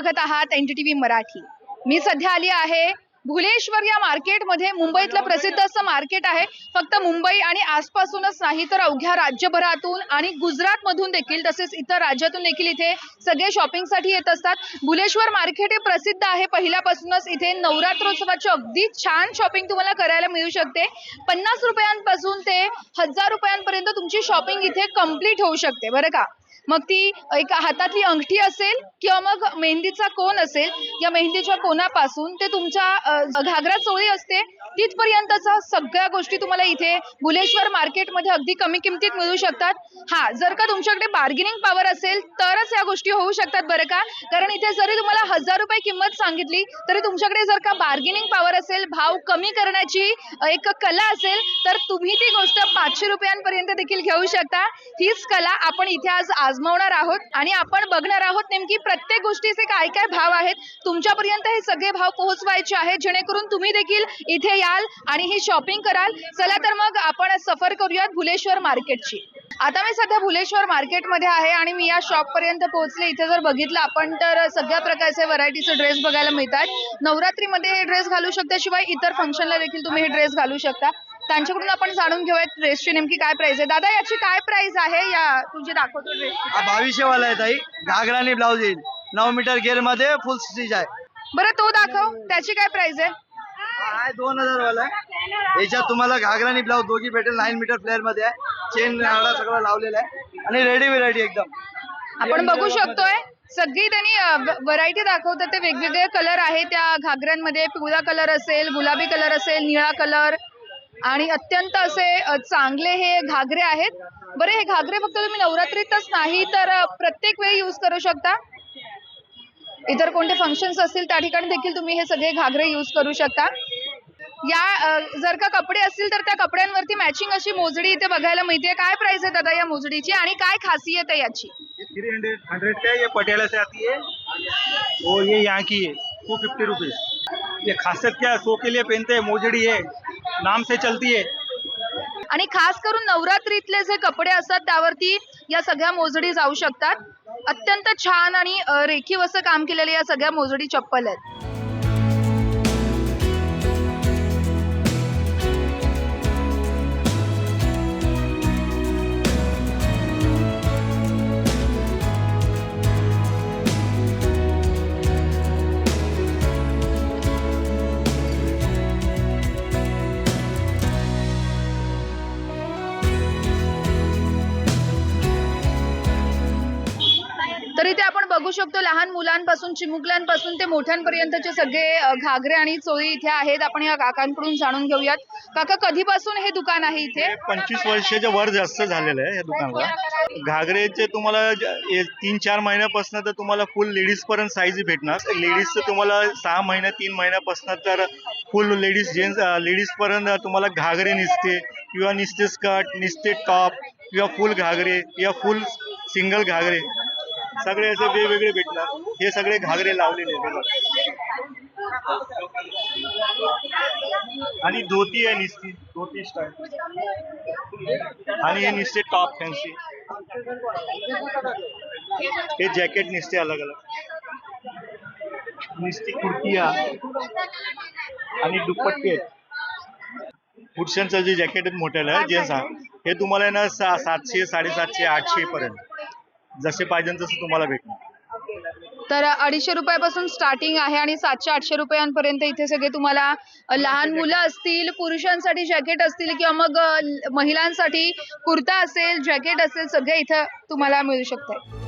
बघत आहात N D T V Marathi. मी सध्या आली आहे भुलेश्वर या मार्केटमध्ये. मुंबईतलं प्रसिद्ध असं मार्केट आहे. फक्त मुंबई आणि आसपासूनच नाही तर अवघ्या राज्यभरातून आणि गुजरातमधून देखील तसेच इतर राज्यातून देखील इथे सगळे शॉपिंगसाठी येत असतात. भुलेश्वर मार्केट हे प्रसिद्ध आहे. पहिल्यापासूनच इथे नवरात्रोत्सवाची अगदी छान शॉपिंग तुम्हाला करायला मिळू शकते. पन्नास रुपयांपासून ते हजार रुपयांपर्यंत तुमची शॉपिंग इथे कंप्लीट होऊ शकते. बरं का? मग ती एका हातातली अंगठी असेल किंवा मग मेहंदीचा कोन असेल या मेहंदीच्या कोनापासून ते तुमच्या घागरा चोळी असते तिथपर्यंतचा सगळ्या गोष्टी तुम्हाला इथे भुलेश्वर मार्केटमध्ये अगदी कमी किमतीत मिळू शकतात. हा जर का तुमच्याकडे बार्गेनिंग पॉवर असेल तरच या गोष्टी होऊ शकतात बरं का. कारण इथे जरी तुम्हाला हजार रुपये किंमत सांगितली तरी तुमच्याकडे जर का बार्गेनिंग पॉवर असेल भाव कमी करण्याची एक कला असेल तर तुम्ही ती गोष्ट पाचशे रुपयांपर्यंत देखील घेऊ शकता. हीच कला आपण इथे आज आजमावणार आहोत आणि आपण बघणार आहोत नेमकी प्रत्येक गोष्टीचे काय काय भाव आहेत. तुमच्यापर्यंत हे सगळे भाव पोहोचवायचे आहेत. जेणेकरून तुम्ही देखील इथे याल आणि ही शॉपिंग कराल. चला तर मग आपण सफर करूयात भुलेश्वर मार्केटची. आता मी सध्या भुलेश्वर मार्केटमध्ये आहे आणि मी या शॉप पर्यंत पोहोचले. इथे जर बघितलं आपण तर सगळ्या प्रकारचे व्हरायटीचे ड्रेस बघायला मिळतात. नवरात्रीमध्ये हे ड्रेस घालू शकता शिवाय इतर फंक्शनला देखील तुम्ही हे ड्रेस घालू शकता. त्यांच्याकडून आपण जाणून घेऊयात ड्रेसची नेमकी काय प्राइस आहे. दादा याची काय प्राइस आहे? या तुझी दाखवतो ड्रेस हा बावीसशे वाला आहे ताई. घागरा आणि ब्लाऊज येईल. नऊ मीटर गेअरमध्ये फुल स्टिच आहे. बरं तो दाखव. त्याची काय प्राइस आहे? हा आहे दोन हजार वाला आहे याच्यात तुम्हाला घागरा आणि ब्लाऊज दोघी भेटेल. नाईन मीटर फ्लेअरमध्ये आहे. चेन हाडा सगळं लावलेलं आहे. आणि रेडी व्हेरायटी एकदम. आपण बघू शकतोय. सगळी त्यांनी व्हरायटी दाखवतात. ते वेगवेगळे कलर आहेत त्या घागऱ्यांमध्ये पिवळा कलर असेल गुलाबी कलर असेल निळा कलर आणि अत्यंत असे चांगले हे घागरे आहेत. बरे हे घागरे फक्त तुम्ही नवरात्रीतच नाही तर प्रत्येक वेळी यूज करू शकता. इतर कोणते फंक्शन्स असतील त्या ठिकाणी देखील तुम्ही हे सगळे घागरे यूज करू शकता. या जर का कपडे असतील तर त्या कपड्यांवरती मॅचिंग अशी मोजडी इथे बघायला मिळते काय प्राइस आहे दादा या मोजडीची आणि काय खासियत आहे याची? थ्री हंड्रेड हंड्रेड का ये पटियाला से आती है और ये यहाँ की है टू फिफ्टी रुपीज ये खासियत क्या? है सो के लिए पहनते हैं मोजड़ी है नाम से चलती है. आणि खास करून नवरात्रीतले जे कपडे असतात त्यावरती या सगळ्या मोजडी जाऊ शकतात. अत्यंत छान आणि रेखीव असं काम केलेले या सगळ्या मोजडी चप्पल आहेत. बघू शकतो लहान मुलांपासून चिमुकल्यांपासून ते मोठ्यांपर्यंतचे सगळे घागरे आणि चोळी इथे आहेत. आपण या काकांकडून जाणून घेऊयात. काका कधीपासून हे दुकान आहे इथे? पंचवीस वर्षाच्या वर जास्त झालेलं आहे या दुकानाला घागरेचे तुम्हाला तीन चार महिन्यापासून तर तुम्हाला फुल लेडीज पर्यंत साईज भेटणार. लेडीजचं तुम्हाला सहा महिन्या तीन महिन्यापासून तर फुल लेडीज जेंट्स लेडीज पर्यंत तुम्हाला घागरे निसते किंवा निसते स्कर्ट निसते टॉप किंवा फुल घागरे किंवा फुल सिंगल घागरे. सगळे असे वेगवेगळे भेटणार. हे सगळे घागरे लावलेले आणि धोती आहे निसती धोती स्टाईल आणि हे निसते टॉप फॅन्सी हे जॅकेट निसते अलग अलग निसती कुर्ती आहे आणि दुपट्टे आहे पुरुषांचं जे जॅकेट आहे मोठ्याला आहे जेंट्स हा हे तुम्हाला आहे ना सा सातशे साडेसातशे आठशे पर्यंत. जसे पाहिजे तसं तुम्हाला भेटणार. तर अडीचशे रुपयापासून स्टार्टिंग आहे आणि सातशे आठशे रुपयांपर्यंत इथे सगळे तुम्हाला लहान मुलं असतील पुरुषांसाठी जॅकेट असतील किंवा मग अ, महिलांसाठी कुर्ता असेल जॅकेट असेल सगळे इथं तुम्हाला मिळू शकतंय.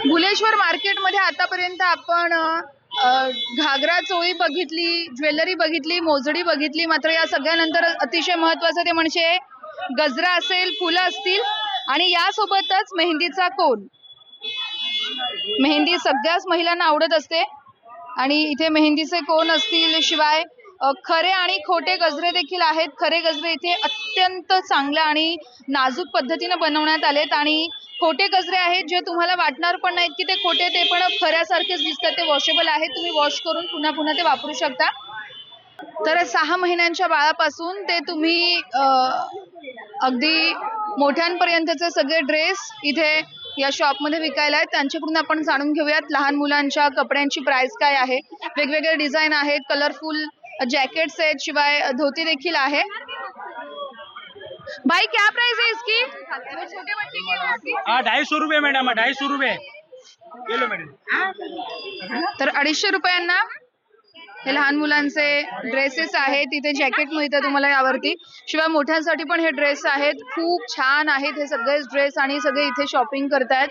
भुलेश्वर मार्केटमध्ये आतापर्यंत आपण घागरा चोळी बघितली ज्वेलरी बघितली मोजडी बघितली मात्र या सगळ्यानंतर अतिशय महत्वाचं ते म्हणजे गजरा असेल फुलं असतील आणि यासोबतच मेहंदीचा कोण मेहंदी सगळ्याच महिलांना आवडत असते आणि इथे मेहंदीचे कोण असतील शिवाय खरे आणि खोटे गजरे देखील आहेत. खरे गजरे इथे अत्यंत चांगल्या आणि नाजूक पद्धतीने बनवण्यात आलेत आणि खोटे गजरे आहेत जे तुम्हाला वाटणार पण नाहीत की ते खोटे ते पण खऱ्यासारखेच दिसतात ते वॉशेबल आहेत तुम्ही वॉश करून पुन्हा पुन्हा ते वापरू शकता. तर सहा महिन्यांच्या बाळापासून ते तुम्ही अगदी मोठ्यांपर्यंतचे सगळे ड्रेस इथे या शॉपमध्ये विकायला आहेत. त्यांच्याकडून आपण जाणून घेऊयात लहान मुलांच्या कपड्यांची प्राइस काय आहे. वेगवेगळे डिझाईन आहेत कलरफुल जॅकेट्स आहेत शिवाय धोती देखील आहे. भाई क्या प्राइस है इसकी? छोटे बच्चे की है इसकी? ढाई सौ रुपये मैडम ढाई सौ रुपये। मैडम। तर अडीचशे रुपयांना हे लहान मुलांचे ड्रेसेस आहेत. इथे जॅकेट मिळतं तुम्हाला यावरती. शिवाय मोठ्यांसाठी पण हे ड्रेस आहेत. खूप छान आहेत हे सगळेच ड्रेस आणि सगळे इथे शॉपिंग करतायत.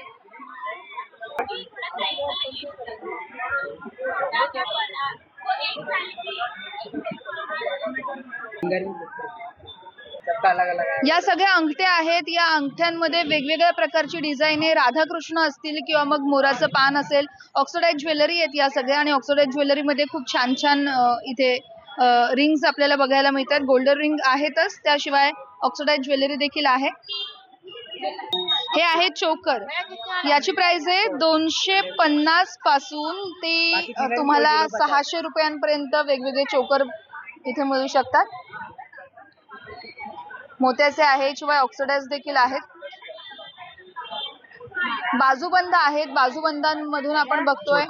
या सगळ्या अंगठ्या आहेत. या अंगठ्यांमध्ये वेगवेगळ्या प्रकारची डिझाईन आहे राधाकृष्ण असतील किंवा मग मोराचं पान असेल ऑक्सिडाईज ज्वेलरी आहेत या सगळ्या आणि ऑक्सिडाईज ज्वेलरीमध्ये खूप छान छान इथे रिंग्स आपल्याला बघायला मिळतात. गोल्डन रिंग आहेतच. त्याशिवाय ऑक्सिडाईज ज्वेलरी देखील आहे. हे आहे चोकर. याची प्राइस आहे दोनशे पन्नासपासून ते तुम्हाला सहाशे रुपयांपर्यंत वेगवेगळे चोकर इथे मिळू शकतात. मोत्याचे आहे शिवाय ऑक्सिडाईज देखील आहेत. बाजूबंद आहेत. बाजूबंदांमधून आपण बघतोय.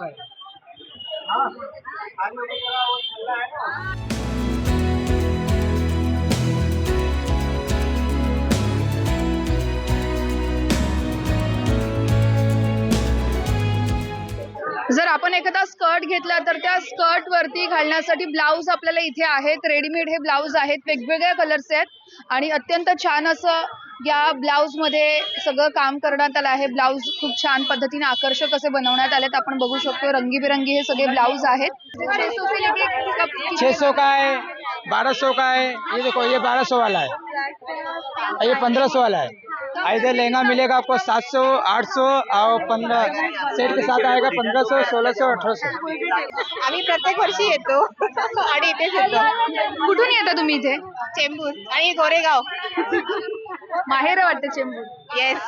आपण एखादा स्कर्ट घेतला तर त्या स्कर्ट वरती घालण्यासाठी ब्लाऊज आपल्याला इथे आहेत. रेडीमेड हे ब्लाऊज आहेत. वेगवेगळ्या कलर्सचे आहेत. आणि अत्यंत छान असं या ब्लाऊजमध्ये सगळं काम करण्यात आलं आहे. ब्लाऊज खूप छान पद्धतीने आकर्षक असे बनवण्यात आलेत. आपण बघू शकतो रंगीबिरंगी हे सगळे ब्लाऊज आहेत. छः सौ का है बारह सौ का है ये देखो ये बारह सौ वाला है ये पंद्रह सौ वाला है इधर लहंगा मिलेगा आपको सात सौ आठ सौ और पंद्रह सेट के साथ आएगा पंद्रह सौ सोलह सौ अठारह सौ। आम्ही प्रत्येक वर्षी येतो. आणि इथेच येतो. कुठून येता तुम्ही इथे? चेंबूर. आणि गोरेगाव. माहेर वाटतं चेंबूर. येस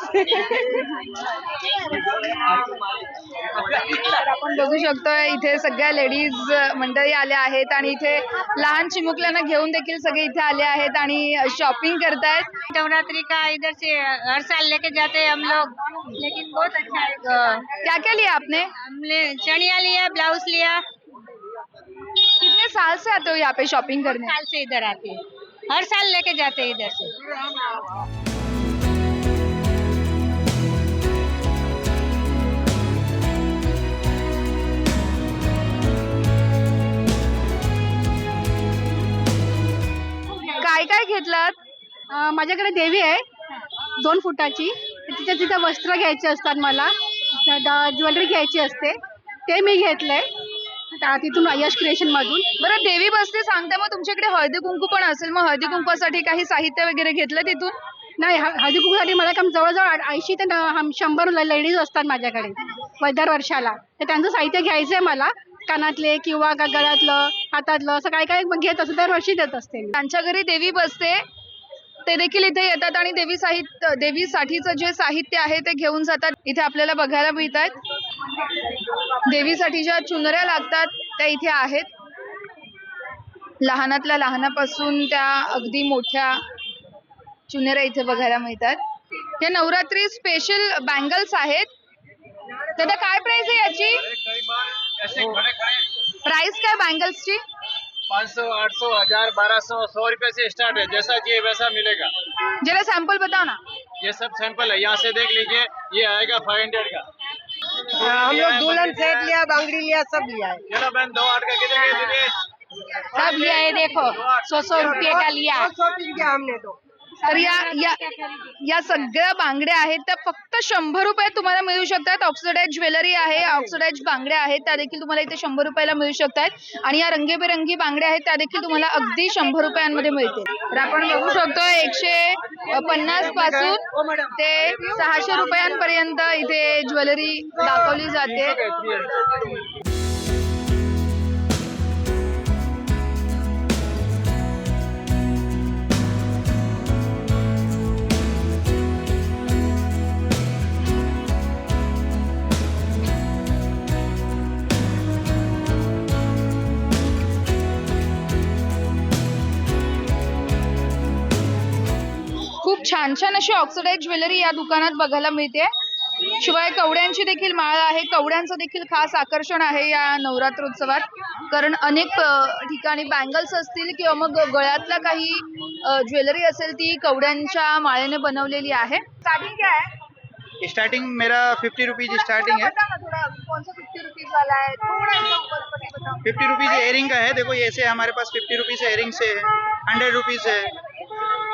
तर आपण बघू शकतोय इथे सगळ्या लेडीज मंडळी आल्या आहेत आणि इथे लहान चिमुकल्यांना घेऊन देखील सगळे इथे आले आहेत आणि शॉपिंग करतायत. नवरात्रि का इधर से हर साल लेके जाते हैं हम लोग लेकिन बहुत अच्छा है। क्या क्या लिया आपने? हमने चनिया लिया ब्लाउज लिया। कितने साल से आते हो यहाँ पे शॉपिंग करने? साल से इधर आते हैं। हर साल लेके जाते हैं इधर से। काय काय घेतलात? अं, माझ्याकडे देवी आहे. दोन फुटाची. तिच्या तिथं वस्त्र घ्यायचे असतात मला. ज्वेलरी घ्यायची असते. ते मी घेतलंय त्या- तिथून यश क्रिएशन मधून. बरं देवी बसते सांगते मग तुमच्याकडे हळदी कुंकू पण असेल मग हळदी कुंकवासाठी काही साहित्य वगैरे घेतलं तिथून? नाही हळदी कुंकूसाठी मला काम जवळजवळ ऐंशी ते शंभर लेडीज असतात माझ्याकडे. दर वर्षाला. तर त्यांचं साहित्य घ्यायचं आहे मला. कानातले किंवा गळ्यातलं हातातलं असं काय काय घेत असं दरवर्षी देत असते. त्यांच्या घरी देवी बसते. ते देखील इथे येतात आणि देवी साहित्य देवीसाठीचं जे साहित्य आहे ते घेऊन जातात. इथे आपल्याला बघायला मिळत आहेत देवीसाठी ज्या चुनऱ्या लागतात त्या इथे आहेत. लहानातल्या लहानापासून त्या अगदी मोठ्या चुनऱ्या इथे बघायला मिळतात. हे नवरात्री स्पेशल बँगल्स आहेत. दादा काय प्राइस आहे याची? प्राइस काय बँगल्सची पाँच सौ आठ सौ हजार बारह सौ सौ रुपए से स्टार्ट है। जैसा चाहिए वैसा मिलेगा। जरा सॅम्पल बताओ ना। ये सब सैंपल है। यहाँ से देख लीजिए ये आएगा फाइव हंड्रेड का। हम लोग दुल्हन सेट लिया बांगड़ी लिया सब लिया है। ये लो बहन दो आठ का कितने सब लिया है देखो। सौ सौ रुपये का लिया। शॉपिंग किया हमने तो तर या या या सगळ्या बांगड्या आहेत त्या फक्त शंभर रुपयात तुम्हाला मिळू शकतात. ऑक्सिडाईज ज्वेलरी आहे ऑक्सिडाईज बांगड्या आहेत त्या देखील तुम्हाला इथे शंभर रुपयाला मिळू शकतात. आणि या रंगीबेरंगी बांगड्या आहेत त्या देखील तुम्हाला अगदी शंभर रुपयांमध्ये मिळतील. तर आपण बघू शकतो एकशे पन्नासपासून ते सहाशे रुपयांपर्यंत इथे ज्वेलरी दाखवली जाते. छान छान अशी ऑक्सिडाईज ज्वेलरी या दुकानात बघायला मिळते. शिवाय कवड्यांची देखील माळ आहे. कवड्यांचं देखील खास आकर्षण आहे या नवरात्रोत्सवात. कारण अनेक ठिकाणी बँगल्स असतील किंवा मग गळ्यातल्या काही ज्वेलरी असेल ती कवड्यांच्या माळेने बनवलेली आहे. स्टार्टिंग काय आहे स्टार्टिंग मेरा फिफ्टी रुपीज स्टार्टिंग है. फिफ्टी रुपीज एयरिंग का है? देखो ऐसे हमारे पास फिफ्टी रुपीज एयरिंग से है हंड्रेड रुपीज है.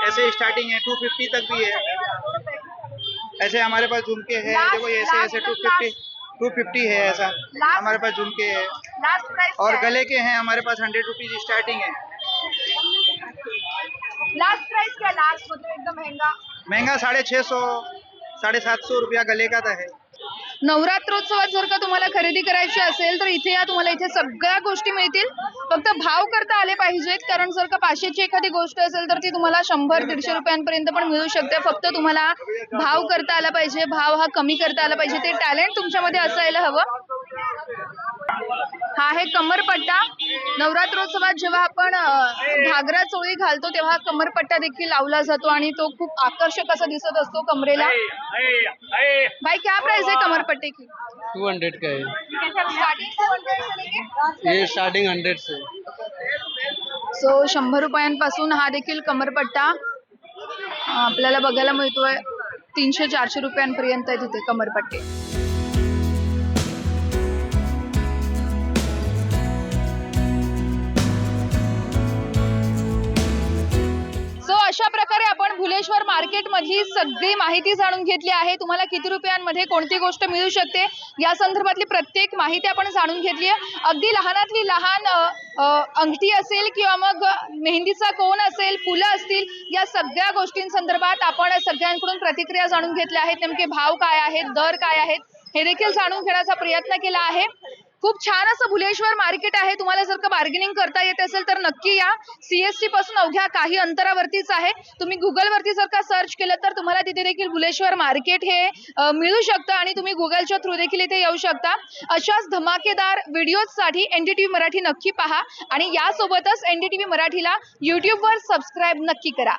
ऐसे स्टार्टिंग है टू फिफ्टी तक भी है। ऐसे हमारे पास झुमके है देखो ऐसे ऐसे टू फिफ्टी टू फिफ्टी है ऐसा। हमारे पास झुमके है। और गले के हैं हमारे पास हंड्रेड रुपीज़ स्टार्टिंग है। लास्ट प्राइस क्या लास्ट मतलब एकदम महँगा। महँगा साढ़े छः सौ साढ़े सात सौ रुपया गले का है। नवरात्रोत्सवात जर का तुम्हाला खरेदी करायची असेल तर इथे या तुम्हाला इथे सगळ्या गोष्टी मिळतील. फक्त भाव करता आले पाहिजेत कारण जर का पाचशेची एखादी गोष्ट असेल तर ती तुम्हाला शंभर दीडशे रुपयांपर्यंत पण मिळू शकते. फक्त तुम्हाला भाव करता आला पाहिजे भाव हा कमी करता आला पाहिजे. ते टॅलेंट तुमच्यामध्ये असायला हवं. हा आहे कमरपट्टा. नवरात्रोत्सवात जेव्हा आपण घागरा चोळी घालतो तेव्हा कमरपट्टा देखील लावला जातो आणि तो खूप आकर्षक असा दिसत असतो कमरेला. भाई क्या प्राइस है कमरपट्टे की? टू हंड्रेड का है स्टार्टिंग से 100 से लेके ये स्टार्टिंग हंड्रेड से सो शंभर रुपयांपासून हा देखील कमरपट्टा आपल्याला बघायला मिळतोय. तीनशे चारशे रुपयांपर्यंत आहे तिथे कमरपट्टे. भुलेश्वर मार्केट मधली सगळी माहिती जाणून घेतली आहे. तुम्हाला किती रुपयांमध्ये कोणती गोष्ट मिळू शकते? या संदर्भातली प्रत्येक माहिती आपण जाणून घेतली आहे. अगदी लहानातली लहान अंगठी असेल किंवा मग मेहंदीचा कोण असेल फुलं असतील या सगळ्या गोष्टींसंदर्भात आपण सगळ्यांकडून प्रतिक्रिया जाणून घेतल्या आहेत. नेमके भाव काय आहेत? दर काय आहेत? हे देखील जाणून घेण्याचा प्रयत्न केला आहे. खूप छान असं भुलेश्वर मार्केट आहे. तुम्हाला जर का बार्गेनिंग करता येत असेल तर नक्की या. सीएसटी पासून अवघ्या काही अंतरावरतीच आहे. तुम्ही गुगलवरती जर का सर्च केलं तर तुम्हाला तिथे देखील भुलेश्वर मार्केट हे मिळू शकतं आणि तुम्ही गुगलच्या थ्रू देखील इथे येऊ शकता. अशाच धमाकेदार व्हिडिओजसाठी एनडीटीव्ही मराठी नक्की पहा आणि यासोबतच एनडीटीव्ही मराठीला युट्यूबवर सबस्क्राईब नक्की करा.